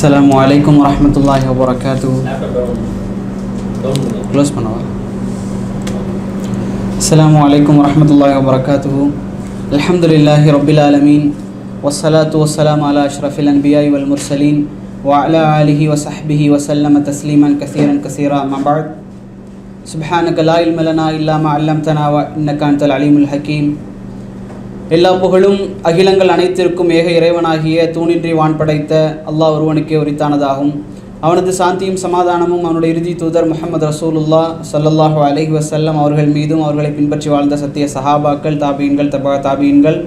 السلام عليكم ورحمة الله وبركاته close பண்ணவா السلام عليكم ورحمة الله وبركاته الحمد لله رب العالمين والصلاة والسلام على أشرف الأنبياء والمرسلين وعلى آله وصحبه وسلم تسليما كثيرا كثيرا ما بعد سبحانك لا علم لنا إلا ما علمتنا وإنك أنت العليم الحكيم எல்லா புகழும் அகிலங்கள் அனைத்திற்கும் ஏக இறைவனாகிய தூணின்றி வான் படைத்த அல்லாஹ் ஒருவனுக்கே உரித்தானதாகும். அவனது சாந்தியும் சமாதானமும் அவனுடைய இறுதி தூதர் முகமது ரசூலுல்லா சல்லல்லாஹு அலஹி வசல்லம் அவர்கள் மீதும் அவர்களை பின்பற்றி வாழ்ந்த சத்திய சஹாபாக்கள் தாபீன்கள் தபா தாபீன்கள்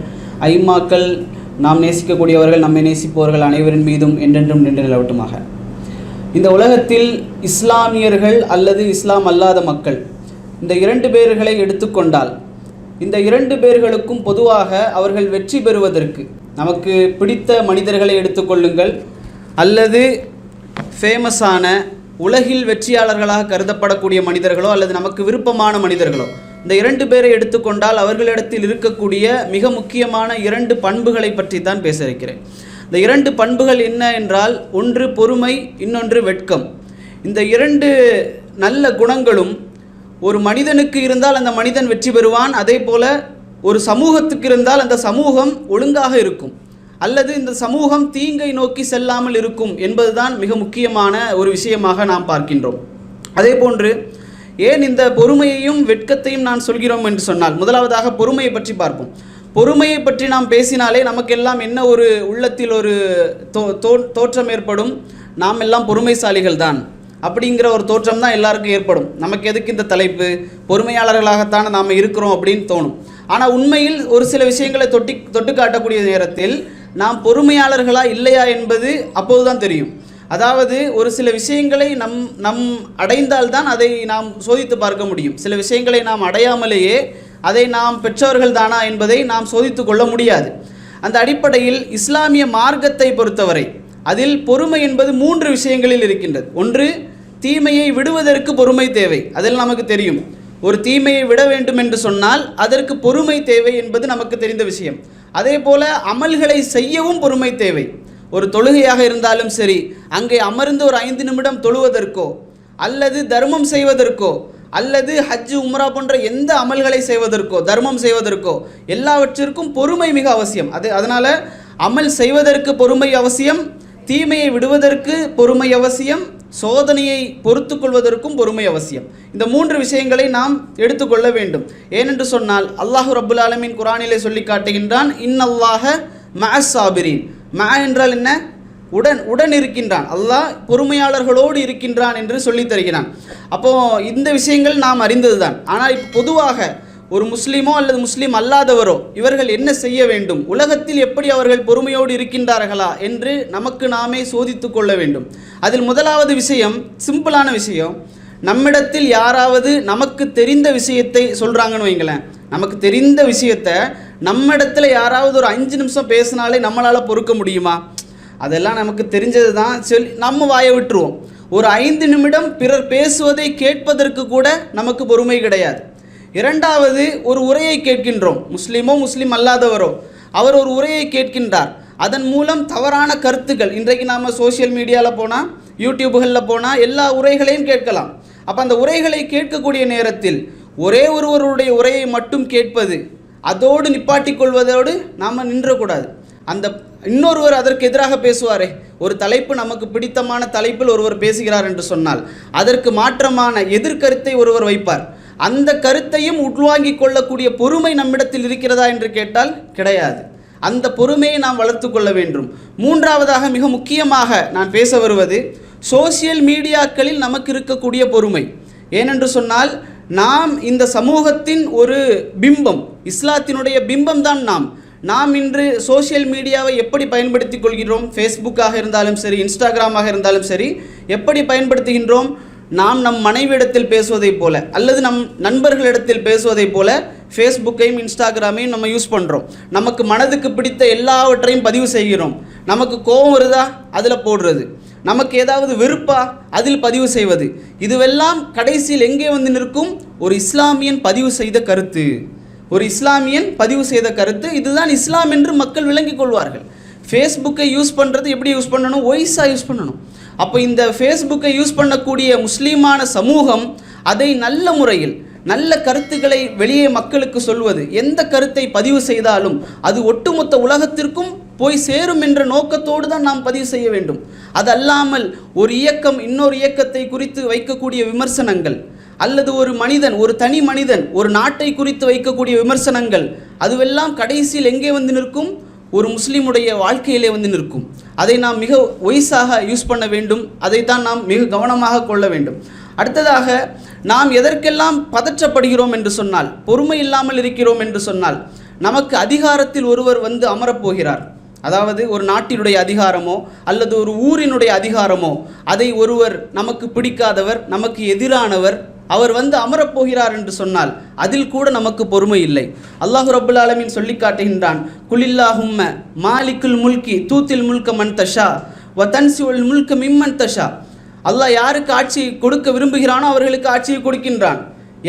ஐம்மாக்கள் நாம் நேசிக்கக்கூடியவர்கள் நம்மை நேசிப்பவர்கள் அனைவரின் மீதும் என்றென்றும் நின்று நிலவட்டுமாக. இந்த உலகத்தில் இஸ்லாமியர்கள் அல்லது இஸ்லாம் அல்லாத மக்கள் இந்த இரண்டு பேர்களை எடுத்துக்கொண்டால் இந்த இரண்டு பேர்களுக்கும் பொதுவாக அவர்கள் வெற்றி பெறுவதற்கு. நமக்கு பிடித்த மனிதர்களை எடுத்துக்கொள்ளுங்கள் அல்லது ஃபேமஸான உலகில் வெற்றியாளர்களாக கருதப்படக்கூடிய மனிதர்களோ அல்லது நமக்கு விருப்பமான மனிதர்களோ இந்த இரண்டு பேரை எடுத்துக்கொண்டால் அவர்களிடத்தில் இருக்கக்கூடிய மிக முக்கியமான இரண்டு பண்புகளை பற்றி தான் பேச இருக்கிறேன். இந்த இரண்டு பண்புகள் என்ன என்றால் ஒன்று பொறுமை இன்னொன்று வெட்கம். இந்த இரண்டு நல்ல குணங்களும் ஒரு மனிதனுக்கு இருந்தால் அந்த மனிதன் வெற்றி பெறுவான். அதே போல ஒரு சமூகத்துக்கு இருந்தால் அந்த சமூகம் ஒழுங்காக இருக்கும். அல்லது இந்த சமூகம் தீங்கை நோக்கி செல்லாமல் இருக்கும் என்பதுதான் மிக முக்கியமான ஒரு விஷயமாக நாம் பார்க்கின்றோம். அதே போன்று ஏன் இந்த பொறுமையையும் வெட்கத்தையும் நான் சொல்கிறோம் என்று சொன்னால் முதலாவதாக பொறுமையை பற்றி பார்ப்போம். பொறுமையை பற்றி நாம் பேசினாலே நமக்கெல்லாம் என்ன ஒரு உள்ளத்தில் ஒரு தோ தோ- தோற்றம் ஏற்படும்? நாம் எல்லாம் பொறுமைசாலிகள் தான் அப்படிங்கிற ஒரு தோற்றம் தான் எல்லாருக்கும் ஏற்படும். நமக்கு எதுக்கு இந்த தலைப்பு? பொறுமையாளர்களாகத்தானே நாம் இருக்கிறோம் அப்படின்னு தோணும். ஆனால் உண்மையில் ஒரு சில விஷயங்களை தொட்டி தொட்டு காட்டக்கூடிய நேரத்தில் நாம் பொறுமையாளர்களா இல்லையா என்பது அப்போதுதான் தெரியும். அதாவது ஒரு சில விஷயங்களை நம் நம் அடைந்தால்தான் அதை நாம் சோதித்து பார்க்க முடியும். சில விஷயங்களை நாம் அடையாமலேயே அதை நாம் பெற்றவர்கள் தானா என்பதை நாம் சோதித்து கொள்ள முடியாது. அந்த அடிப்படையில் இஸ்லாமிய மார்க்கத்தை பொறுத்தவரை அதில் பொறுமை என்பது மூன்று விஷயங்களில் இருக்கின்றது. ஒன்று தீமையை விடுவதற்கு பொறுமை தேவை. அதில் நமக்கு தெரியும். ஒரு தீமையை விட வேண்டும் என்று சொன்னால் அதற்கு பொறுமை தேவை என்பது நமக்கு தெரிந்த விஷயம். அதே போல அமல்களை செய்யவும் பொறுமை தேவை. ஒரு தொழுகையாக இருந்தாலும் சரி அங்கே அமர்ந்து ஒரு ஐந்து நிமிடம் தொழுவதற்கோ அல்லது தர்மம் செய்வதற்கோ அல்லது ஹஜ் உம்ரா போன்ற எந்த அமல்களை செய்வதற்கோ தர்மம் செய்வதற்கோ எல்லாவற்றிற்கும் பொறுமை மிக அவசியம். அது அதனால் அமல் செய்வதற்கு பொறுமை அவசியம் தீமையை விடுவதற்கு பொறுமை அவசியம் சோதனையை பொறுத்து கொள்வதற்கும் பொறுமை அவசியம். இந்த மூன்று விஷயங்களை நாம் எடுத்துக்கொள்ள வேண்டும். ஏனென்று சொன்னால் அல்லாஹு ரபுல் ஆலமின் குரானிலே சொல்லி காட்டுகின்றான் இன்னல்லாக மஅஸ் சாபிரீன் என்றால் என்ன? உடன் உடன் இருக்கின்றான். அல்லாஹ் பொறுமையாளர்களோடு இருக்கின்றான் என்று சொல்லித் தருகிறான். அப்போ இந்த விஷயங்கள் நாம் அறிந்ததுதான். ஆனால் இப்போ பொதுவாக ஒரு முஸ்லீமோ அல்லது முஸ்லீம் அல்லாதவரோ இவர்கள் என்ன செய்ய வேண்டும்? உலகத்தில் எப்படி அவர்கள் பொறுமையோடு இருக்கின்றார்களா என்று நமக்கு நாமே சோதித்து கொள்ள வேண்டும். அதில் முதலாவது விஷயம் சிம்பிளான விஷயம் நம்மிடத்தில் யாராவது நமக்கு தெரிந்த விஷயத்தை சொல்கிறாங்கன்னு வைங்களேன். நமக்கு தெரிந்த விஷயத்தை நம்மிடத்தில் யாராவது ஒரு அஞ்சு நிமிஷம் பேசினாலே நம்மளால் பொறுக்க முடியுமா? அதெல்லாம் நமக்கு தெரிஞ்சது தான் சொல்லி நம்ம வாயை விட்டுருவோம். ஒரு ஐந்து நிமிடம் பிறர் பேசுவதை கேட்பதற்கு கூட நமக்கு பொறுமை கிடையாது. இரண்டாவது ஒரு உரையை கேட்கின்றோம். முஸ்லீமோ முஸ்லீம் அல்லாதவரோ அவர் ஒரு உரையை கேட்கின்றார். அதன் மூலம் தவறான கருத்துக்கள் இன்றைக்கு நாம் சோஷியல் மீடியாவில் போனால் யூடியூப்களில் போனால் எல்லா உரைகளையும் கேட்கலாம். அப்போ அந்த உரைகளை கேட்கக்கூடிய நேரத்தில் ஒரே ஒருவருடைய உரையை மட்டும் கேட்பது அதோடு நிப்பாட்டிக் கொள்வதோடு நாம் நின்றக்கூடாது. அந்த இன்னொருவர் அதற்கு எதிராக பேசுவாரே ஒரு தலைப்பு நமக்கு பிடித்தமான தலைப்பில் ஒருவர் பேசுகிறார் என்று சொன்னால் அதற்கு மாற்றமான எதிர்கருத்தை ஒருவர் வைப்பார். அந்த கருத்தையும் உள்வாங்கிக் கொள்ளக்கூடிய பொறுமை நம்மிடத்தில் இருக்கிறதா என்று கேட்டால் கிடையாது. அந்த பொறுமையை நாம் வளர்த்து கொள்ள வேண்டும். மூன்றாவதாக மிக முக்கியமாக நான் பேச வருவது சோசியல் மீடியாக்களில் நமக்கு இருக்கக்கூடிய பொறுமை. ஏனென்று சொன்னால் நாம் இந்த சமூகத்தின் ஒரு பிம்பம் இஸ்லாத்தினுடைய பிம்பம் தான் நாம். நாம் இன்று சோஷியல் மீடியாவை எப்படி பயன்படுத்திக் கொள்கிறோம்? ஃபேஸ்புக்காக இருந்தாலும் சரி இன்ஸ்டாகிராமாக இருந்தாலும் சரி எப்படி பயன்படுத்துகின்றோம்? நாம் நம் மனைவியிடத்தில் பேசுவதைப் போல அல்லது நம் நண்பர்களிடத்தில் பேசுவதைப் போல ஃபேஸ்புக்கையும் இன்ஸ்டாகிராமையும் நம்ம யூஸ் பண்ணுறோம் நமக்கு மனதுக்கு பிடித்த எல்லாவற்றையும் பதிவு செய்கிறோம். நமக்கு கோபம் வருதா? அதில் போடுறது. நமக்கு ஏதாவது வெறுப்பா? அதில் பதிவு செய்வது. இதுவெல்லாம் கடைசியில் எங்கே வந்து நிற்கும்? ஒரு இஸ்லாமியன் பதிவு செய்த கருத்து. ஒரு இஸ்லாமியன் பதிவு செய்த கருத்து. இதுதான் இஸ்லாம் என்று மக்கள் விளங்கிக் கொள்வார்கள். ஃபேஸ்புக்கை யூஸ் பண்ணுறது எப்படி யூஸ் பண்ணணும்? ஒய்ஸாக யூஸ் பண்ணணும். அப்போ இந்த ஃபேஸ்புக்கை யூஸ் பண்ணக்கூடிய முஸ்லீமான சமூகம் அதை நல்ல முறையில் நல்ல கருத்துக்களை வெளியே மக்களுக்கு சொல்வது எந்த கருத்தை பதிவு செய்தாலும் அது ஒட்டுமொத்த உலகத்திற்கும் போய் சேரும் என்ற நோக்கத்தோடு தான் நாம் பதிவு செய்ய வேண்டும். அது அல்லாமல் ஒரு இயக்கம் இன்னொரு இயக்கத்தை குறித்து வைக்கக்கூடிய விமர்சனங்கள் அல்லது ஒரு மனிதன் ஒரு தனி மனிதன் ஒரு நாட்டை குறித்து வைக்கக்கூடிய விமர்சனங்கள் அதுவெல்லாம் கடைசியில் எங்கே வந்து நிற்கும்? ஒரு முஸ்லீமுடைய வாழ்க்கையிலே வந்து நிற்கும். அதை நாம் மிக ஒய்ஸாக யூஸ் பண்ண வேண்டும். அதை தான் நாம் மிக கவனமாக கொள்ள வேண்டும். அடுத்ததாக நாம் எதற்கெல்லாம் பதற்றப்படுகிறோம் என்று சொன்னால் பொறுமை இல்லாமல் இருக்கிறோம் என்று சொன்னால் நமக்கு அதிகாரத்தில் ஒருவர் வந்து அமரப்போகிறார் அதாவது ஒரு நாட்டினுடைய அதிகாரமோ அல்லது ஒரு ஊரினுடைய அதிகாரமோ அதை ஒருவர் நமக்கு பிடிக்காதவர் நமக்கு எதிரானவர் அவர் வந்து அமரப்போகிறார் என்று சொன்னால் அதில் கூட நமக்கு பொறுமை இல்லை. அல்லாஹு ரபுல் ஆலமின் சொல்லி காட்டுகின்றான் குலில்லாஹும்ம மாலிக்குல் முல்கி தூத்தில் முல்க மன் தஷா வ தன்சிவல் முல்க மிம்மன் தஷா. அல்லாஹ் யாருக்கு ஆட்சியை கொடுக்க விரும்புகிறானோ அவர்களுக்கு ஆட்சியை கொடுக்கின்றான்.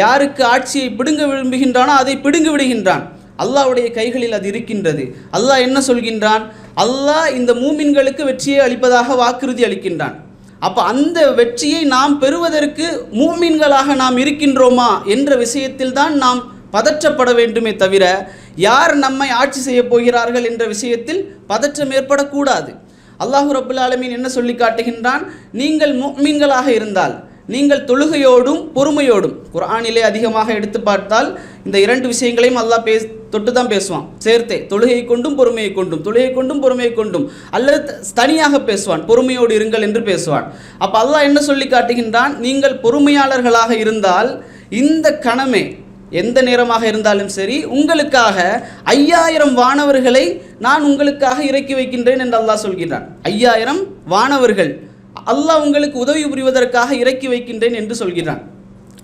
யாருக்கு ஆட்சியை பிடுங்க விரும்புகின்றானோ அதை பிடுங்கி விடுகின்றான். அல்லாஹ்வுடைய கைகளில் அது இருக்கின்றது. அல்லாஹ் என்ன சொல்கின்றான்? அல்லாஹ் இந்த மூமின்களுக்கு வெற்றியை அளிப்பதாக வாக்குறுதி அளிக்கின்றான். அப்போ அந்த வெற்றியை நாம் பெறுவதற்கு மூமின்களாக நாம் இருக்கின்றோமா என்ற விஷயத்தில் தான் நாம் பதற்றப்பட வேண்டுமே தவிர யார் நம்மை ஆட்சி செய்ய போகிறார்கள் என்ற விஷயத்தில் பதற்றம் ஏற்படக்கூடாது. அல்லாஹு ரபுல் ஆலமீன் என்ன சொல்லி காட்டுகின்றான்? நீங்கள் மீன்களாக இருந்தால் நீங்கள் தொழுகையோடும் பொறுமையோடும் குர்ஆனிலே அதிகமாக எடுத்து பார்த்தால் இந்த இரண்டு விஷயங்களையும் அல்லாஹ் பேஸ் தொட்டு தான் பேசுவான். சேர்த்தே தொழுகை கொண்டும் பொறுமையை கொண்டும் தொழுகை கொண்டும் பொறுமையை கொண்டும் அல்லது தனியாக பேசுவான் பொறுமையோடு இருங்கள் என்று பேசுவான். அப்போ அல்லாஹ் என்ன சொல்லி காட்டுகின்றான்? நீங்கள் பொறுமையாளர்களாக இருந்தால் இந்த கணமே எந்த நேரமாக இருந்தாலும் சரி உங்களுக்காக ஐயாயிரம் வானவர்களை நான் உங்களுக்காக இறக்கி வைக்கின்றேன் என்று அல்லாஹ் சொல்கின்றான். ஐயாயிரம் வானவர்கள் அல்லாஹ் உங்களுக்கு உதவி புரிவதற்காக இறக்கி வைக்கின்றேன் என்று சொல்கிறான்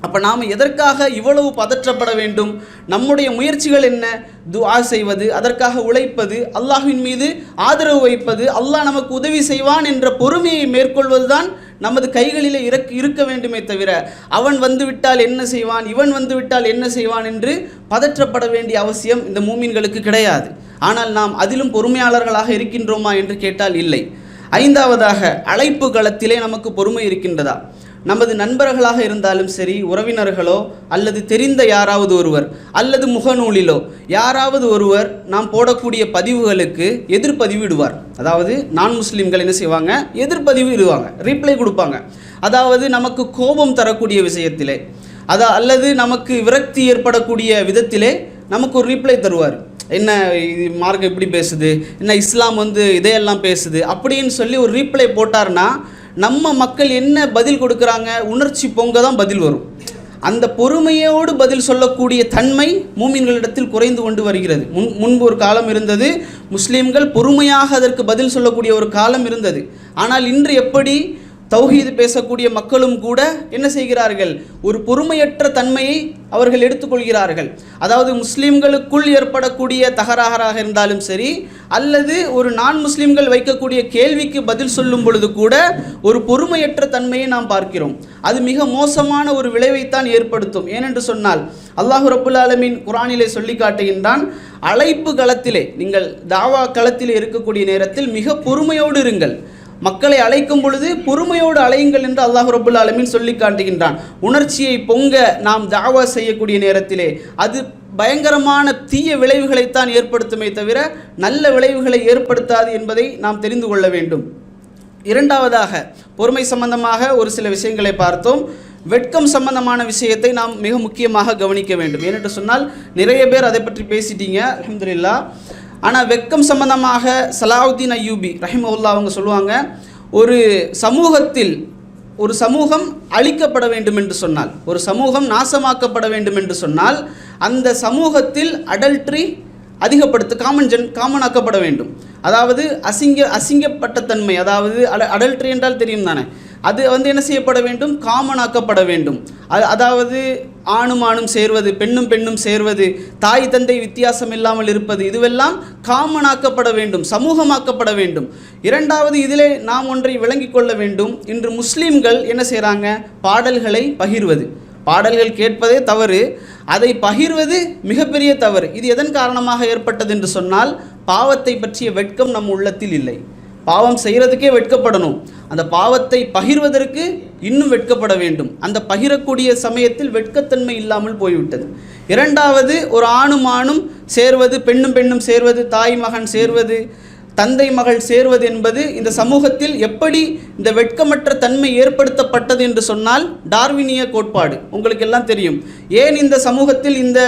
அப்போ நாம் எதற்காக இவ்வளவு பதற்றப்பட வேண்டும்? நம்முடைய முயற்சிகள் என்ன? துஆ செய்வது அதற்காக உழைப்பது அல்லாஹ்வின் மீது ஆதரவு வைப்பது அல்லாஹ் நமக்கு உதவி செய்வான் என்ற பொறுமையை மேற்கொள்வதுதான் நமது கைகளிலே இறக் இருக்க வேண்டுமே தவிர அவன் வந்து விட்டால் என்ன செய்வான் இவன் வந்து விட்டால் என்ன செய்வான் என்று பதற்றப்பட வேண்டிய அவசியம் இந்த மூமின்களுக்கு கிடையாது. ஆனால் நாம் அதிலும் பொறுமையாளர்களாக இருக்கின்றோமா என்று கேட்டால் இல்லை. ஐந்தாவதாக அழைப்பு களத்திலே நமக்கு பொறுமை இருக்கின்றதா? நமது நண்பர்களாக இருந்தாலும் சரி உறவினர்களோ அல்லது தெரிந்த யாராவது ஒருவர் அல்லது முகநூலிலோ யாராவது ஒருவர் நாம் போடக்கூடிய பதிவுகளுக்கு எதிர்ப்பதிவு இடுவார் அதாவது நான் முஸ்லீம்கள் என்ன செய்வாங்க? எதிர்ப்பதிவு இடுவாங்க ரீப்ளை கொடுப்பாங்க. அதாவது நமக்கு கோபம் தரக்கூடிய விஷயத்திலே அதா அல்லது நமக்கு விரக்தி ஏற்படக்கூடிய விதத்திலே நமக்கு ஒரு ரீப்ளை தருவார். என்ன இது மார்க்கம் இப்படி பேசுது? என்ன இஸ்லாம் வந்து இதையெல்லாம் பேசுது? அப்படின்னு சொல்லி ஒரு ரீப்ளை போட்டார்னா நம்ம மக்கள் என்ன பதில் கொடுக்குறாங்க? உணர்ச்சி பொங்க தான் பதில் வரும். அந்த பொறுமையோடு பதில் சொல்லக்கூடிய தன்மை மூமின்களிடத்தில் குறைந்து கொண்டு வருகிறது. முன் முன்பு ஒரு காலம் இருந்தது முஸ்லீம்கள் பொறுமையாக அதற்கு பதில் சொல்லக்கூடிய ஒரு காலம் இருந்தது. ஆனால் இன்று எப்படி தௌஹீது பேசக்கூடிய மக்களும் கூட என்ன செய்கிறார்கள்? ஒரு பொறுமையற்ற தன்மையை அவர்கள் எடுத்துக்கொள்கிறார்கள். அதாவது முஸ்லீம்களுக்குள் ஏற்படக்கூடிய தகராறாக இருந்தாலும் சரி அல்லது ஒரு நான் முஸ்லீம்கள் வைக்கக்கூடிய கேள்விக்கு பதில் சொல்லும் பொழுது கூட ஒரு பொறுமையற்ற தன்மையை நாம் பார்க்கிறோம். அது மிக மோசமான ஒரு விளைவைத்தான் ஏற்படுத்தும். ஏனென்று சொன்னால் அல்லாஹு ரபுல் ஆலமின் குரானிலே சொல்லி காட்டுகின்றான் அழைப்பு களத்திலே நீங்கள் தாவா களத்திலே இருக்கக்கூடிய நேரத்தில் மிக பொறுமையோடு இருங்கள். மக்களை அழைக்கும் பொழுது பொறுமையோடு அழையுங்கள் என்று அல்லாஹ் ரபுல் ஆலமீன் சொல்லி காட்டுகின்றான். உணர்ச்சியை பொங்க நாம் தாவா செய்யக்கூடிய நேரத்திலே அது பயங்கரமான தீய விளைவுகளைத்தான் ஏற்படுத்துமே தவிர நல்ல விளைவுகளை ஏற்படுத்தாது என்பதை நாம் தெரிந்து கொள்ள வேண்டும். இரண்டாவதாக பொறுமை சம்பந்தமாக ஒரு சில விஷயங்களை பார்த்தோம். வெட்கம் சம்பந்தமான விஷயத்தை நாம் மிக முக்கியமாக கவனிக்க வேண்டும். ஏனென்று சொன்னால் நிறைய பேர் அதை பற்றி பேசிட்டீங்க அல்ஹம்துலில்லாஹ் ஆனால் வெட்கம் சம்பந்தமாக சலாவுத்தீன் ஐயூபி ரஹிமவுல்லா அவங்க சொல்லுவாங்க ஒரு சமூகத்தில் ஒரு சமூகம் அழிக்கப்பட வேண்டும் என்று சொன்னால் ஒரு சமூகம் நாசமாக்கப்பட வேண்டும் என்று சொன்னால் அந்த சமூகத்தில் அடல்ட்ரி அதிகப்படுத்த காமன் ஜென் காமனாக்கப்பட வேண்டும். அதாவது அசிங்க அசிங்கப்பட்ட தன்மை அதாவது அட அடல்ட்ரி என்றால் தெரியும் தானே? அது வந்து என்ன செய்யப்பட வேண்டும்? காமனாக்கப்பட வேண்டும். அது அதாவது ஆணும் ஆணும் சேர்வது பெண்ணும் பெண்ணும் சேர்வது தாய் தந்தை வித்தியாசம் இல்லாமல் இருப்பது இதுவெல்லாம் காமனாக்கப்பட வேண்டும் சமூகமாக்கப்பட வேண்டும். இரண்டாவது இதிலே நாம் ஒன்றை விளங்கிக் கொள்ள வேண்டும். இன்று முஸ்லீம்கள் என்ன செய்கிறாங்க பாடல்களை பகிர்வது. பாடல்கள் கேட்பதே தவறு. அதை பகிர்வது மிகப்பெரிய தவறு. இது எதன் காரணமாக ஏற்பட்டது என்று சொன்னால் பாவத்தை பற்றிய வெட்கம் நம் உள்ளத்தில் இல்லை. பாவம் செய்கிறதுக்கே வெட்கப்படணும். அந்த பாவத்தை பகிர்வதற்கு இன்னும் வெட்கப்பட வேண்டும். அந்த பகிரக்கூடிய சமயத்தில் வெட்கத்தன்மை இல்லாமல் போய்விட்டது. இரண்டாவது ஒரு ஆணும் ஆணும் சேர்வது பெண்ணும் பெண்ணும் சேர்வது தாய் மகன் சேர்வது தந்தை மகள் சேர்வது என்பது இந்த சமூகத்தில் எப்படி இந்த வெட்கமற்ற தன்மை ஏற்படுத்தப்பட்டது என்று சொன்னால் டார்வினிய கோட்பாடு. உங்களுக்கு எல்லாம் தெரியும். ஏன் இந்த சமூகத்தில் இந்த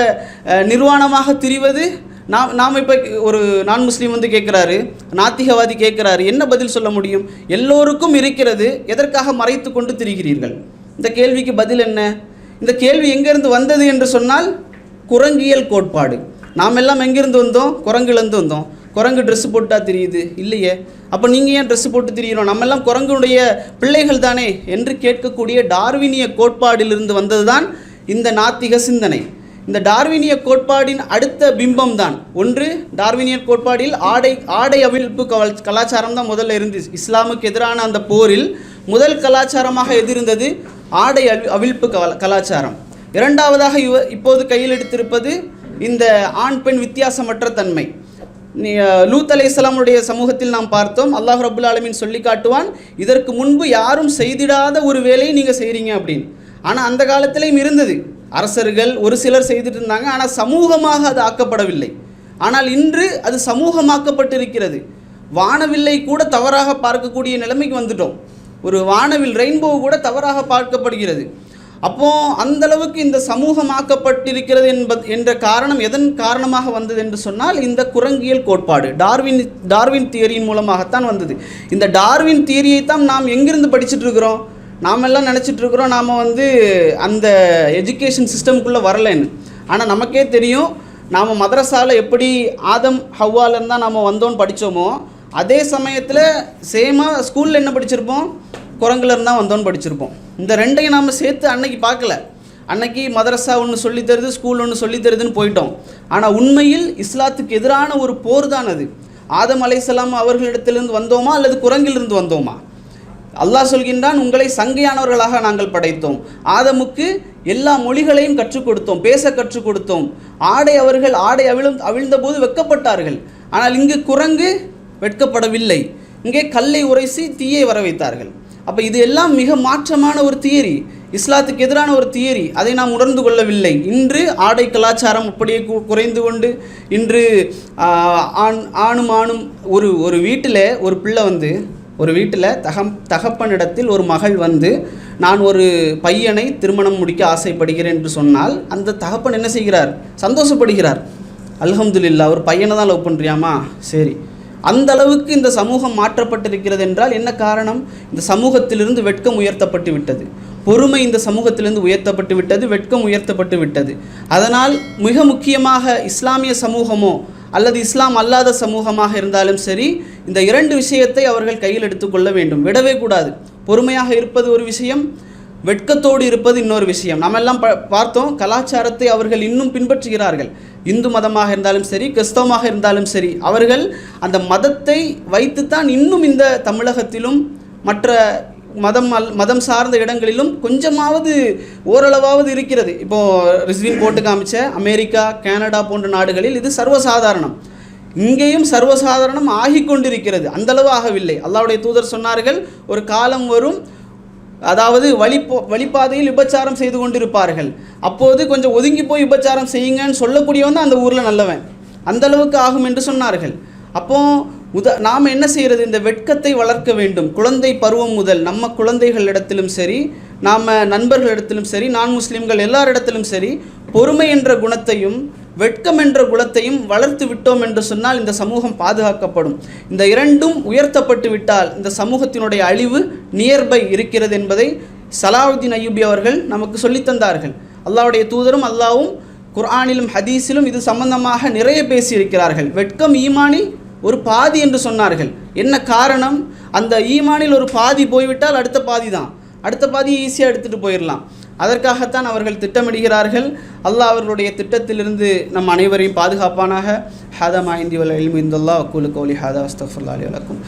நிர்வாணமாக திரிவது? நாம் நாம் இப்போ ஒரு நான் முஸ்லீம் வந்து கேட்குறாரு நாத்திகவாதி கேட்குறாரு என்ன பதில் சொல்ல முடியும்? எல்லோருக்கும் இருக்கிறது எதற்காக மறைத்து கொண்டு திரிகிறீர்கள்? இந்த கேள்விக்கு பதில் என்ன? இந்த கேள்வி எங்கேருந்து வந்தது என்று சொன்னால் குரங்கியல் கோட்பாடு. நாம் எல்லாம் எங்கேருந்து வந்தோம்? குரங்குலேருந்து வந்தோம். குரங்கு ட்ரெஸ்ஸு போட்டால் தெரியுது இல்லையே? அப்போ நீங்கள் ஏன் ட்ரெஸ் போட்டு திரியிறோம்? நம்ம எல்லாம் குரங்குடைய பிள்ளைகள் தானே? என்று கேட்கக்கூடிய டார்வினிய கோட்பாடிலிருந்து வந்தது தான் இந்த நாத்திக சிந்தனை. இந்த டார்வினிய கோட்பாடின் அடுத்த பிம்பம் தான் ஒன்று டார்வினிய கோட்பாடில் ஆடை ஆடை அவிழ்ப்பு கவல் கலாச்சாரம் தான் முதல்ல இருந்துச்சு. இஸ்லாமுக்கு எதிரான அந்த போரில் முதல் கலாச்சாரமாக எதிர்ந்தது இருந்தது? ஆடை அவி அவிழ்ப்பு கவல கலாச்சாரம். இரண்டாவதாக இவ இப்போது கையில் எடுத்திருப்பது இந்த ஆண் பெண் வித்தியாசமற்ற தன்மை. லூத் அலை இஸ்லாமுடைய சமூகத்தில் நாம் பார்த்தோம். அல்லாஹ் ரபுல் ஆலமின் சொல்லி காட்டுவான் இதற்கு முன்பு யாரும் செய்திடாத ஒரு வேலையை நீங்கள் செய்கிறீங்க அப்படின்னு. ஆனால் அந்த காலத்திலையும் இருந்தது. அரசர்கள் ஒரு சிலர் செய்துட்டு இருந்தாங்க ஆனால் சமூகமாக அது ஆக்கப்படவில்லை. ஆனால் இன்று அது சமூகமாக்கப்பட்டிருக்கிறது. வானவில்லை கூட தவறாக பார்க்கக்கூடிய நிலைமைக்கு வந்துட்டோம். ஒரு வானவில் ரெயின்போ கூட தவறாக பார்க்கப்படுகிறது. அப்போ அந்த அளவுக்கு இந்த சமூகமாக்கப்பட்டிருக்கிறது என்பது என்ற காரணம் எதன் காரணமாக வந்தது என்று சொன்னால் இந்த குரங்கியல் கோட்பாடு டார்வின் டார்வின் தியரியின் மூலமாகத்தான் வந்தது. இந்த டார்வின் தியரியை தான் நாம் எங்கிருந்து படிச்சுட்டு இருக்கிறோம் நாமெல்லாம் நினச்சிட்டு இருக்கிறோம் நாம் வந்து அந்த எஜுகேஷன் சிஸ்டம்குள்ளே வரலைன்னு. ஆனால் நமக்கே தெரியும் நாம் மதரசாவில் எப்படி ஆதம் ஹவ்வாலன்னு தான் நாம் வந்தோன்னு படித்தோமோ அதே சமயத்தில் சேமாக ஸ்கூலில் என்ன படிச்சிருப்போம்? குரங்குல இருந்தால் வந்தோன்னு படிச்சிருப்போம். இந்த ரெண்டையும் நாம் சேர்த்து அன்னைக்கு பார்க்கல. அன்னைக்கு மதரசா ஒன்று சொல்லித் தருது ஸ்கூல் ஒன்று சொல்லித் தருதுன்னு போயிட்டோம். ஆனால் உண்மையில் இஸ்லாத்துக்கு எதிரான ஒரு போர் தான் அது. ஆதம் அலைசலாம் அவர்களிடத்திலிருந்து வந்தோமா அல்லது குரங்கிலிருந்து வந்தோமா? அல்லாஹ் சொல்கின்றான் உங்களை சங்கையானவர்களாக நாங்கள் படைத்தோம். ஆதமுக்கு எல்லா மொழிகளையும் கற்றுக் கொடுத்தோம் பேச கற்றுக் கொடுத்தோம். ஆடை அவர்கள் ஆடை அவிழும் அவிழ்ந்தபோது வெட்கப்பட்டார்கள் ஆனால் இங்கு குரங்கு வெட்கப்படவில்லை. இங்கே கல்லை உரைசி தீயை வர வைத்தார்கள் அப்போ இது எல்லாம் மிக மாற்றமான ஒரு தியரி. இஸ்லாத்துக்கு எதிரான ஒரு தியரி. அதை நாம் உணர்ந்து கொள்ளவில்லை. இன்று ஆடை கலாச்சாரம் அப்படியே குறைந்து கொண்டு இன்று ஆண் ஆணும் ஆணும் ஒரு ஒரு வீட்டில் ஒரு பிள்ளை வந்து ஒரு வீட்டில் தகம் தகப்பனிடத்தில் ஒரு மகள் வந்து நான் ஒரு பையனை திருமணம் முடிக்க ஆசைப்படுகிறேன் என்று சொன்னால் அந்த தகப்பன் என்ன செய்கிறார்? சந்தோஷப்படுகிறார். அல்ஹம்துல்லா ஒரு பையனை தான் லவ் பண்ணுறியாமா சரி. அந்த அளவுக்கு இந்த சமூகம் மாற்றப்பட்டிருக்கிறது என்றால் என்ன காரணம்? இந்த சமூகத்திலிருந்து வெட்கம் உயர்த்தப்பட்டு விட்டது. பொறுமை இந்த சமூகத்திலிருந்து உயர்த்தப்பட்டு விட்டது வெட்கம் உயர்த்தப்பட்டு விட்டது. அதனால் மிக முக்கியமாக இஸ்லாமிய சமூகமோ அல்லது இஸ்லாம் அல்லாத சமூகமாக இருந்தாலும் சரி இந்த இரண்டு விஷயத்தை அவர்கள் கையில் எடுத்துக்கொள்ள வேண்டும். விடவே கூடாது. பொறுமையாக இருப்பது ஒரு விஷயம் வெட்கத்தோடு இருப்பது இன்னொரு விஷயம். நம்ம எல்லாம் ப பார்த்தோம் கலாச்சாரத்தை அவர்கள் இன்னும் பின்பற்றுகிறார்கள். இந்து மதமாக இருந்தாலும் சரி கிறிஸ்தவமாக இருந்தாலும் சரி அவர்கள் அந்த மதத்தை வைத்துத்தான் இன்னும் இந்த தமிழகத்திலும் மற்ற மதம் அல் மதம் சார்ந்த இடங்களிலும் கொஞ்சமாவது ஓரளவாவது இருக்கிறது. இப்போது ரிஸ்வின் போட்டு காமிச்ச அமெரிக்கா கனடா போன்ற நாடுகளில் இது சர்வசாதாரணம். இங்கேயும் சர்வசாதாரணம் ஆகிக் கொண்டிருக்கிறது. அந்தளவு ஆகவில்லை அல்லாவுடைய தூதர் சொன்னார்கள் ஒரு காலம் வரும் அதாவது வழிப்போ வழிப்பாதையில் விபச்சாரம் செய்து கொண்டிருப்பார்கள். அப்போது கொஞ்சம் ஒதுங்கி போய் விபச்சாரம் செய்யுங்கன்னு சொல்லக்கூடியவன் தான் அந்த ஊரில் நல்லவன். அந்த அளவுக்கு ஆகும் என்று சொன்னார்கள். அப்போ உத நாம் என்ன செய்கிறது இந்த வெட்கத்தை வளர்க்க வேண்டும். குழந்தை பருவம் முதல் நம்ம குழந்தைகளிடத்திலும் சரி நாம் நண்பர்களிடத்திலும் சரி நான் முஸ்லீம்கள் எல்லாரிடத்திலும் சரி பொறுமை என்ற குணத்தையும் வெட்கம் என்ற குணத்தையும் வளர்த்து விட்டோம் என்று சொன்னால் இந்த சமூகம் பாதுகாக்கப்படும். இந்த இரண்டும் உயர்த்தப்பட்டு விட்டால் இந்த சமூகத்தினுடைய அழிவு நியர்பை இருக்கிறது என்பதை சலாவுதீன் அய்யூபி அவர்கள் நமக்கு சொல்லித் தந்தார்கள். தூதரும் அல்லாவும் குர்ஆனிலும் ஹதீஸிலும் இது சம்பந்தமாக நிறைய பேசியிருக்கிறார்கள். வெட்கம் ஈமானி ஒரு பாதி என்று சொன்னார்கள். என்ன காரணம்? அந்த ஈமானில் ஒரு பாதி போய்விட்டால் அடுத்த பாதி தான் அடுத்த பாதியை ஈஸியாக எடுத்துகிட்டு போயிடலாம் அதற்காகத்தான் அவர்கள் திட்டமிடுகிறார்கள். அல்லாஹ் அவர்களுடைய திட்டத்திலிருந்து நம் அனைவரையும் பாதுகாப்பானாக. ஹாதா மாஹிந்தி வல் இல்மு இந்தல்லா அக்கூலு கோலி ஹாதா. அஸ்தஃபுல்லா அலி வலக்கும்